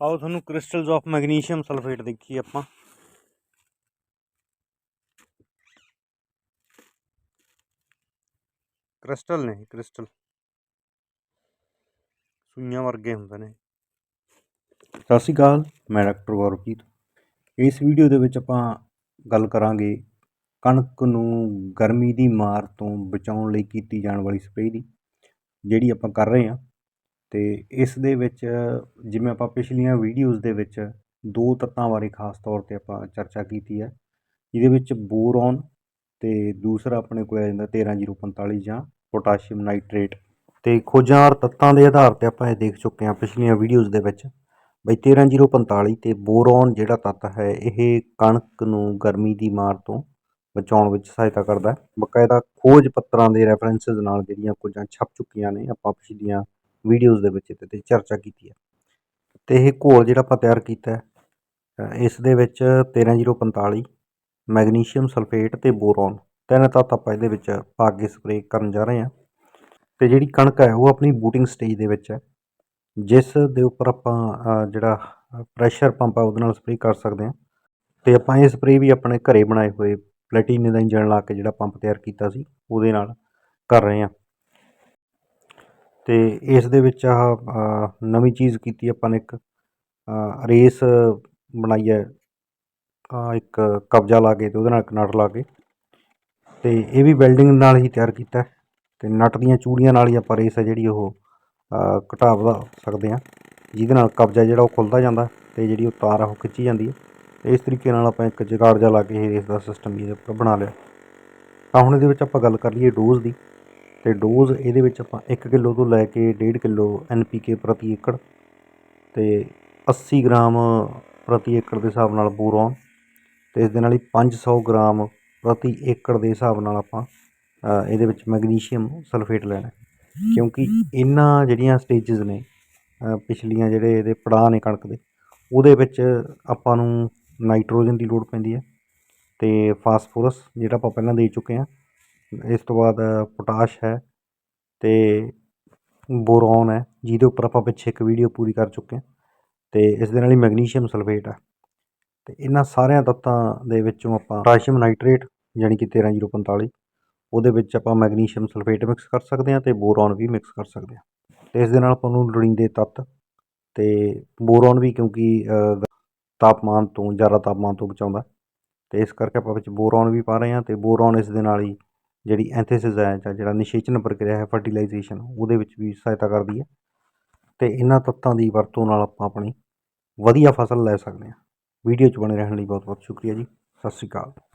ਆਓ ਤੁਹਾਨੂੰ crystals of magnesium sulphate ਦੇਖੀ ਆਪਾਂ। ਕ੍ਰਿਸਟਲ ਨੇ ਕ੍ਰਿਸਟਲ ਸੂਈਆਂ ਵਰਗੇ ਹੁੰਦੇ ਨੇ। ਸਤਿ ਸ਼੍ਰੀ ਅਕਾਲ, ਮੈਂ ਡਾਕਟਰ ਗੌਰਵਜੀਤ। ਇਸ ਵੀਡੀਓ ਦੇ ਵਿੱਚ ਆਪਾਂ ਗੱਲ ਕਰਾਂਗੇ ਕਣਕ ਨੂੰ ਗਰਮੀ ਦੀ ਮਾਰ ਤੋਂ ਬਚਾਉਣ ਲਈ ਕੀਤੀ ਜਾਣ ਵਾਲੀ ਸਪਰੇਅ ਦੀ, ਜਿਹੜੀ ਆਪਾਂ ਕਰ ਰਹੇ ਹਾਂ। ਤੇ ਇਸ ਦੇ ਵਿੱਚ, ਜਿਵੇਂ ਆਪਾਂ ਪਿਛਲੀਆਂ ਵੀਡੀਓਜ਼ ਦੇ ਵਿੱਚ ਦੋ ਤੱਤਾਂ ਬਾਰੇ ਖਾਸ ਤੌਰ ਤੇ ਆਪਾਂ ਚਰਚਾ ਕੀਤੀ ਹੈ। ਇਹਦੇ ਵਿੱਚ ਬੋਰੋਨ ਅਤੇ ਦੂਸਰਾ ਆਪਣੇ ਕੋਲ ਆ ਜਾਂਦਾ 13045 ਜਾਂ ਪੋਟਾਸ਼ੀਅਮ ਨਾਈਟ੍ਰੇਟ। ਤੇ ਖੋਜਾਂ ਔਰ ਤੱਤਾਂ ਦੇ ਆਧਾਰ ਤੇ ਆਪਾਂ ਇਹ ਦੇਖ ਚੁੱਕੇ ਹਾਂ ਪਿਛਲੀਆਂ ਵੀਡੀਓਜ਼ ਦੇ ਵਿੱਚ। ਬਈ 13045 ਤੇ ਬੋਰੋਨ ਜਿਹੜਾ ਤੱਤ ਹੈ, ਇਹ ਕਣਕ ਨੂੰ ਗਰਮੀ ਦੀ ਮਾਰ ਤੋਂ ਬਚਾਉਣ ਵਿੱਚ ਸਹਾਇਤਾ ਕਰਦਾ ਹੈ। ਬਕਾਇਦਾ ਖੋਜ ਪੱਤਰਾਂ ਦੇ ਰੈਫਰੈਂਸਸ ਨਾਲ ਜਿਹੜੀਆਂ ਖੋਜਾਂ ਛਪ ਚੁੱਕੀਆਂ ਨੇ ਆਪਾਂ ਪਿਛਲੀਆਂ ਵੀਡੀਓਜ਼ ਦੇ ਵਿੱਚ ਇਹਦੇ ਤੇ ਚਰਚਾ ਕੀਤੀ ਹੈ। ਤੇ ਇਹ ਘੋਲ ਜਿਹੜਾ ਆਪਾਂ ਤਿਆਰ ਕੀਤਾ ਹੈ ਇਸ ਦੇ ਵਿੱਚ 13045 ਮੈਗਨੀਸ਼ੀਅਮ ਸਲਫੇਟ ਤੇ ਬੋਰੋਨ, ਤਿੰਨ ਤੱਤ ਆਪਾਂ ਇਹਦੇ ਵਿੱਚ ਪਾ ਕੇ ਸਪਰੇਅ ਕਰਨ ਜਾ ਰਹੇ ਹਾਂ। ਤੇ ਜਿਹੜੀ ਕਣਕ ਹੈ, ਉਹ ਆਪਣੀ ਬੂਟਿੰਗ ਸਟੇਜ ਦੇ ਵਿੱਚ ਹੈ। ਜਿਸ ਦੇ ਉੱਪਰ ਆਪਾਂ ਜਿਹੜਾ ਪ੍ਰੈਸ਼ਰ ਪੰਪ ਆ, ਉਹਦੇ ਨਾਲ ਸਪਰੇਅ ਕਰ ਸਕਦੇ ਹਾਂ। ਤੇ ਆਪਾਂ ਇਹ ਸਪਰੇਅ ਵੀ ਆਪਣੇ ਘਰੇ ਬਣਾਏ ਹੋਏ ਪਲੇਟੀਨੇ ਦਾ ਇੰਜਣ ਲਾ ਕੇ ਜਿਹੜਾ ਪੰਪ ਤਿਆਰ ਕੀਤਾ ਸੀ, ਉਹਦੇ ਨਾਲ ਕਰ ਰਹੇ ਹਾਂ। ਅਤੇ ਇਸ ਦੇ ਵਿੱਚ ਆਹ ਨਵੀਂ ਚੀਜ਼ ਕੀਤੀ ਆਪਾਂ ਨੇ ਇੱਕ ਰੇਸ ਬਣਾਈ ਹੈ। ਇੱਕ ਕਬਜਾ ਲਾ ਕੇ ਅਤੇ ਉਹਦੇ ਨਾਲ ਇੱਕ ਨਟ ਲਾ ਕੇ ਅਤੇ ਇਹ ਵੀ ਵੈਲਡਿੰਗ ਨਾਲ ਹੀ ਤਿਆਰ ਕੀਤਾ ਅਤੇ ਤੇ ਨਟ ਦੀਆਂ ਚੂੜੀਆਂ ਨਾਲ ਹੀ ਆਪਾਂ ਰੇਸ ਹੈ ਜਿਹੜੀ ਉਹ ਘਟਾ ਵਧਾ ਸਕਦੇ ਹਾਂ। ਜਿਹਦੇ ਨਾਲ ਕਬਜਾ ਜਿਹੜਾ ਉਹ ਖੁੱਲਦਾ ਜਾਂਦਾ ਅਤੇ ਜਿਹੜੀ ਉਹ ਤਾਰ ਆ ਉਹ ਖਿੱਚੀ ਜਾਂਦੀ ਹੈ। ਤੇ ਇਸ ਤਰੀਕੇ ਨਾਲ ਆਪਾਂ ਇੱਕ ਜਗਾੜ ਜਿਹਾ ਲਾ ਕੇ ਇਹ ਰੇਸ ਦਾ ਸਿਸਟਮ ਵੀ ਇਹਦੇ ਉੱਪਰ ਬਣਾ ਲਿਆ। ਤਾਂ ਹੁਣ ਇਹਦੇ ਵਿੱਚ ਆਪਾਂ ਗੱਲ ਕਰ ਲਈਏ ਡੋਜ਼ ਦੀ। ਅਤੇ ਡੋਜ਼ ਇਹਦੇ ਵਿੱਚ ਆਪਾਂ 1 ਕਿਲੋ ਤੋਂ ਲੈ ਕੇ 1.5 ਕਿਲੋ ਕੇ ਪ੍ਰਤੀ ਏਕੜ ਅਤੇ 80 ਗ੍ਰਾਮ ਪ੍ਰਤੀ ਏਕੜ ਦੇ ਹਿਸਾਬ ਨਾਲ ਬੋਰੋਨ ਅਤੇ ਇਸ ਦੇ ਨਾਲ ਹੀ 500 ਗ੍ਰਾਮ ਪ੍ਰਤੀ ਏਕੜ ਦੇ ਹਿਸਾਬ ਨਾਲ ਆਪਾਂ ਇਹਦੇ ਵਿੱਚ ਮੈਗਨੀਸ਼ੀਅਮ ਸਲਫੇਟ ਲੈਣਾ ਕਿਉਂਕਿ ਇਹਨਾਂ ਜਿਹੜੀਆਂ ਸਟੇजेस ਨੇ ਪਿਛਲੀਆਂ ਜਿਹੜੇ ਇਹਦੇ ਪੜਾਅ ਨੇ ਕਣਕ ਦੇ, ਉਹਦੇ ਵਿੱਚ ਆਪਾਂ ਨੂੰ ਨਾਈਟ੍ਰੋਜਨ ਦੀ ਲੋੜ ਪੈਂਦੀ ਹੈ ਤੇ ਫਾਸਫੋਰਸ ਜਿਹੜਾ ਆਪਾਂ ਪਹਿਲਾਂ ਦੇ ਚੁੱਕੇ ਹਾਂ ਇਸ ਤੋਂ ਬਾਅਦ ਪੋਟਾਸ਼ ਹੈ ਅਤੇ ਬੋਰੋਨ ਹੈ, ਜਿਹਦੇ ਉੱਪਰ ਆਪਾਂ ਪਿੱਛੇ ਇੱਕ ਵੀਡੀਓ ਪੂਰੀ ਕਰ ਚੁੱਕੇ ਹਾਂ ਅਤੇ ਇਸ ਦੇ ਨਾਲ ਹੀ ਮੈਗਨੀਸ਼ੀਅਮ ਸਲਫੇਟ ਹੈ। ਅਤੇ ਇਹਨਾਂ ਸਾਰਿਆਂ ਤੱਤਾਂ ਦੇ ਵਿੱਚੋਂ ਆਪਾਂ ਪੋਟਾਸ਼ੀਅਮ ਨਾਈਟ੍ਰੇਟ ਯਾਨੀ ਕਿ 13045 ਉਹਦੇ ਵਿੱਚ ਆਪਾਂ ਮੈਗਨੀਸ਼ੀਅਮ ਸਲਫੇਟ ਮਿਕਸ ਕਰ ਸਕਦੇ ਹਾਂ ਅਤੇ ਬੋਰੋਨ ਵੀ ਮਿਕਸ ਕਰ ਸਕਦੇ ਹਾਂ। ਅਤੇ ਇਸ ਦੇ ਨਾਲ ਆਪਾਂ ਨੂੰ ਲੋੜੀਂਦੇ ਤੱਤ ਅਤੇ ਬੋਰੋਨ ਵੀ ਕਿਉਂਕਿ ਤਾਪਮਾਨ ਤੋਂ ਜ਼ਿਆਦਾ ਤਾਪਮਾਨ ਤੋਂ ਬਚਾਉਂਦਾ ਤੇ ਇਸ ਕਰਕੇ ਆਪਾਂ ਵਿੱਚ ਬੋਰੋਨ ਵੀ ਪਾ ਰਹੇ ਹਾਂ ਤੇ ਬੋਰੋਨ ਇਸ ਦੇ ਨਾਲ ਹੀ ਜਿਹੜੀ ਐਂਥੀਸਿਸ ਹੈ ਜਾਂ ਜਿਹੜਾ ਨਿਸ਼ੇਚਨ ਪ੍ਰਕਿਰਿਆ ਹੈ ਫਰਟੀਲਾਈਜੇਸ਼ਨ, ਉਹਦੇ ਵਿੱਚ ਵੀ ਸਹਾਇਤਾ ਕਰਦੀ ਹੈ। ਅਤੇ ਇਹਨਾਂ ਤੱਤਾਂ ਦੀ ਵਰਤੋਂ ਨਾਲ ਆਪਾਂ ਆਪਣੀ ਵਧੀਆ ਫਸਲ ਲੈ ਸਕਦੇ ਹਾਂ। ਵੀਡੀਓ 'ਚ ਬਣੇ ਰਹਿਣ ਲਈ ਬਹੁਤ ਬਹੁਤ ਸ਼ੁਕਰੀਆ ਜੀ। ਸਤਿ ਸ਼੍ਰੀ ਅਕਾਲ।